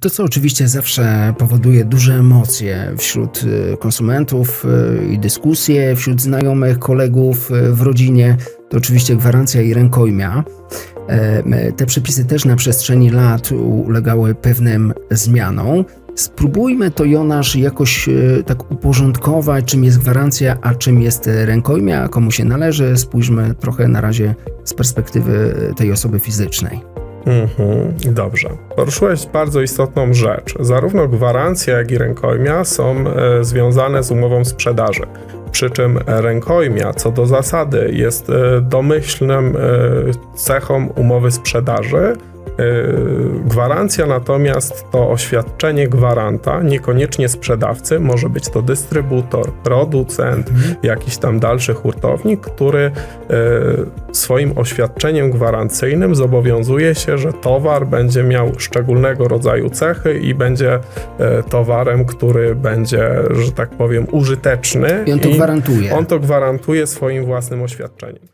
To, co oczywiście zawsze powoduje duże emocje wśród y, konsumentów y, i dyskusje wśród znajomych, kolegów y, w rodzinie, to oczywiście gwarancja i rękojmia. E, Te przepisy też na przestrzeni lat ulegały pewnym zmianom. Spróbujmy to, Jonasz, jakoś tak uporządkować, czym jest gwarancja, a czym jest rękojmia, komu się należy. Spójrzmy trochę na razie z perspektywy tej osoby fizycznej. Mhm, dobrze. Poruszyłeś bardzo istotną rzecz. Zarówno gwarancja, jak i rękojmia są e, związane z umową sprzedaży. Przy czym rękojmia, co do zasady, jest e, domyślnym e, cechą umowy sprzedaży. E, Gwarancja natomiast to oświadczenie gwaranta, niekoniecznie sprzedawcy, może być to dystrybutor, producent, jakiś tam dalszy hurtownik, który e, swoim oświadczeniem gwarancyjnym zobowiązuje się, że towar będzie miał szczególnego rodzaju cechy i będzie e, towarem, który będzie, że tak powiem, użyteczny. I on to gwarantuje. On to gwarantuje swoim własnym oświadczeniem.